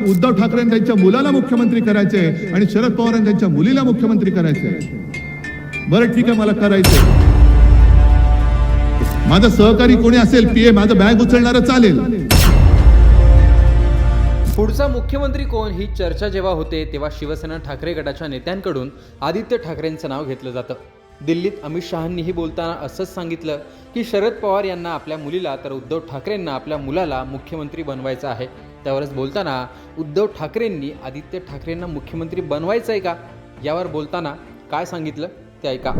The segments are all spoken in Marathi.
उद्धव ठाकरे त्यांच्या मुलाला मुख्यमंत्री करायचे आणि शरद पवार त्यांच्या मुलीला मुख्यमंत्री करायचे. बरं ठीक आहे मला करायचं माझा सहकारी कोणी असेल पीए माझं बॅग उचलणारं चालेल. पुढचा मुख्यमंत्री कोण ही चर्चा जेव्हा होते तेव्हा शिवसेना ठाकरे गटाच्या नेत्यांकडून आदित्य ठाकरेंचं नाव घेतलं जातं. दिल्लीत अमित शहांनीही बोलताना असंच सांगितलं की शरद पवार यांना आपल्या मुलीला तर उद्धव ठाकरेंना आपल्या मुलाला मुख्यमंत्री बनवायचं आहे. त्यावरच बोलताना उद्धव ठाकरेंनी आदित्य ठाकरेंना मुख्यमंत्री बनवायचं आहे का? यावर बोलताना काय सांगितलं? ते ऐका.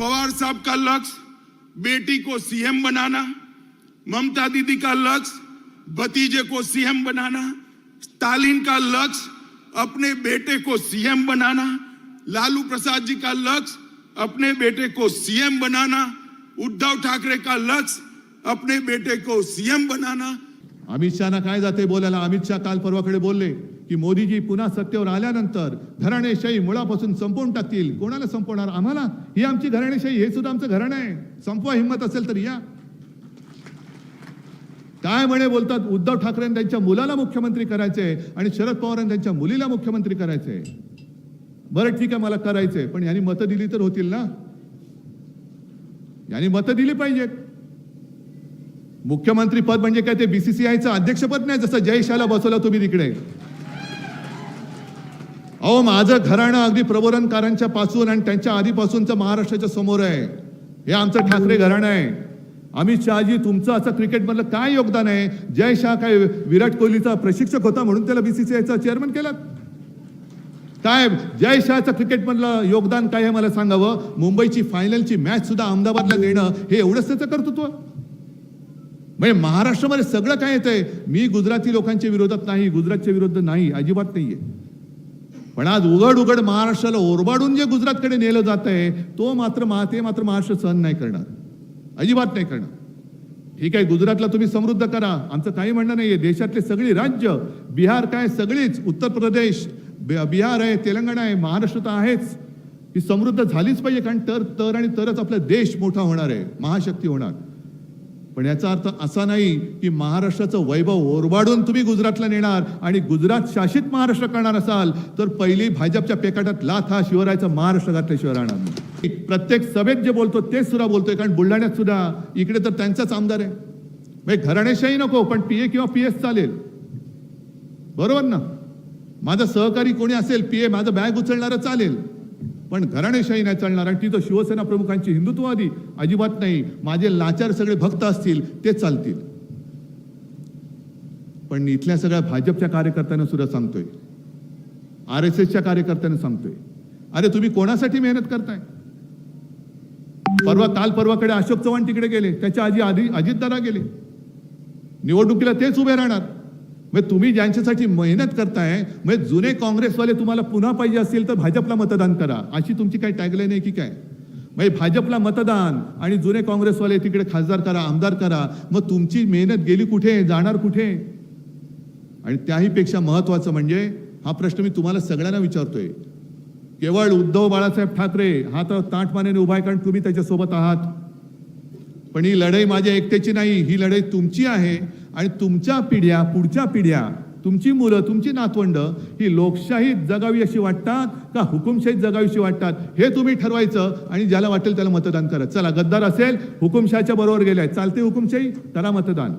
पवार साहब का लक्ष्य बेटी को सीएम बनाना ममता दीदी का लक्ष्य भतीजे को सीएम बनाना स्टालिन का लक्ष्य अपने बेटे को सीएम बनाना लालू प्रसाद जी का लक्ष्य अपने बेटे को सीएम बनाना उद्धव ठाकरे का लक्ष्य अपने बेटे को सीएम बनाना अमित शहाना काय जाते बोलायला? अमित शहा काल परवाकडे बोलले की मोदीजी पुन्हा सत्तेवर आल्यानंतर घराणेशाही मुळापासून संपवून टाकतील. कोणाला संपवणार? आम्हाला? ही आमची घराणेशाही हे सुद्धा आमचं घराणं आहे. संपवा हिंमत असेल तर या. काय म्हणे बोलतात? उद्धव ठाकरे त्यांच्या मुलाला मुख्यमंत्री करायचे आणि शरद पवारांनी त्यांच्या मुलीला मुख्यमंत्री करायचे बरं ठीक आहे मला करायचंय पण यांनी मतं दिली तर होतील ना? यांनी मतं दिली पाहिजेत. मुख्यमंत्री पद म्हणजे काय ते बीसीसीआयचं अध्यक्षपद नाही जसं जयशाला बसवलं तुम्ही तिकडे. अहो माझं घराणं अगदी प्रबोधनकारांच्या पासून आणि त्यांच्या आधीपासूनचं महाराष्ट्राच्या समोर आहे. हे आमचं ठाकरे घराणं आहे. अमित शहाजी तुमचं असं क्रिकेटमधलं काय योगदान आहे? जय शाह काय विराट कोहलीचा प्रशिक्षक होता म्हणून त्याला बीसीसीआयचा चेअरमन केला? काय जय शहाचं क्रिकेटमधलं योगदान काय आहे मला सांगावं? मुंबईची फायनलची मॅच सुद्धा अहमदाबादला देणं हे एवढंच त्याचं कर्तृत्व? म्हणजे महाराष्ट्रामध्ये सगळं काय येतंय? मी गुजराती लोकांच्या विरोधात नाही गुजरातच्या विरुद्ध नाही अजिबात नाहीये. पण आज उघड उघड महाराष्ट्राला ओरबाडून जे गुजरातकडे नेलं जात आहे तो मात्र मा ते मात्र महाराष्ट्र सहन नाही करणार. अजिबात नाही करणार. ठीक आहे गुजरातला तुम्ही समृद्ध करा. आमचं काही म्हणणं नाहीये. देशातले सगळी राज्य बिहार काय सगळीच उत्तर प्रदेश बिहार आहे तेलंगणा आहे महाराष्ट्र तर आहेच. ही समृद्ध झालीच पाहिजे कारण तर तर आणि तरच आपला देश मोठा होणार आहे महाशक्ती होणार. पण याचा अर्थ असा नाही की महाराष्ट्राचं वैभव ओरबाडून तुम्ही गुजरातला नेणार आणि गुजरात शासित महाराष्ट्र करणार असाल तर पहिली भाजपच्या पेकाटात लाथ हा शिवरायचा महाराष्ट्र घातल्याशिवाय राहणार नाही. प्रत्येक सभेत जे बोलतो तेच सुद्धा बोलतोय कारण बुलढाण्यात सुद्धा इकडे तर त्यांचाच आमदार आहे. म्हणजे घराण्याशाही नको पण पी ए किंवा पी एस चालेल. बरोबर ना? माझा सहकारी कोणी असेल पी ए माझं बॅग उचलणारं चालेल. पण घराणेशाही नाही चालणार आणि तिथं शिवसेना प्रमुखांची हिंदुत्ववादी अजिबात नाही. माझे लाचार सगळे भक्त असतील ते चालतील. पण इथल्या सगळ्या भाजपच्या कार्यकर्त्यांना सुद्धा सांगतोय. आर एस एसच्या कार्यकर्त्यांना सांगतोय. अरे तुम्ही कोणासाठी मेहनत करताय? परवा काल परवाकडे अशोक चव्हाण तिकडे गेले. त्याच्या आधी आधी अजितदादा गेले. निवडणुकीला तेच उभे राहणार. मग तुम्ही ज्यांच्यासाठी मेहनत करताय म्हणजे जुने काँग्रेसवाले तुम्हाला पुन्हा पाहिजे असतील तर भाजपला मतदान करा. अशी तुमची काय टॅगलाईन आहे की काय? म्हणजे भाजपला मतदान आणि जुने काँग्रेसवाले तिकडे खासदार करा आमदार करा मग तुमची मेहनत गेली कुठे? जाणार कुठे? आणि त्याही पेक्षा महत्वाचं म्हणजे हा प्रश्न मी तुम्हाला सगळ्यांना विचारतोय. केवळ उद्धव बाळासाहेब ठाकरे हा तर ताटमानेने उभा आहे कारण तुम्ही त्याच्यासोबत आहात. पण ही लढाई माझ्या एकट्याची नाही ही लढाई तुमची आहे. आणि तुमच्या पिढ्या पुढच्या पिढ्या तुमची मुलं तुमची नातवंड ही लोकशाहीत जगावी अशी वाटतात का हुकुमशाहीत जगावीशी वाटतात? हे तुम्ही ठरवायचं आणि ज्याला वाटेल त्याला मतदान करा. चला गद्दार असेल हुकुमशाहीच्या बरोबर गेलाय. चालते हुकुमशाही? करा मतदान.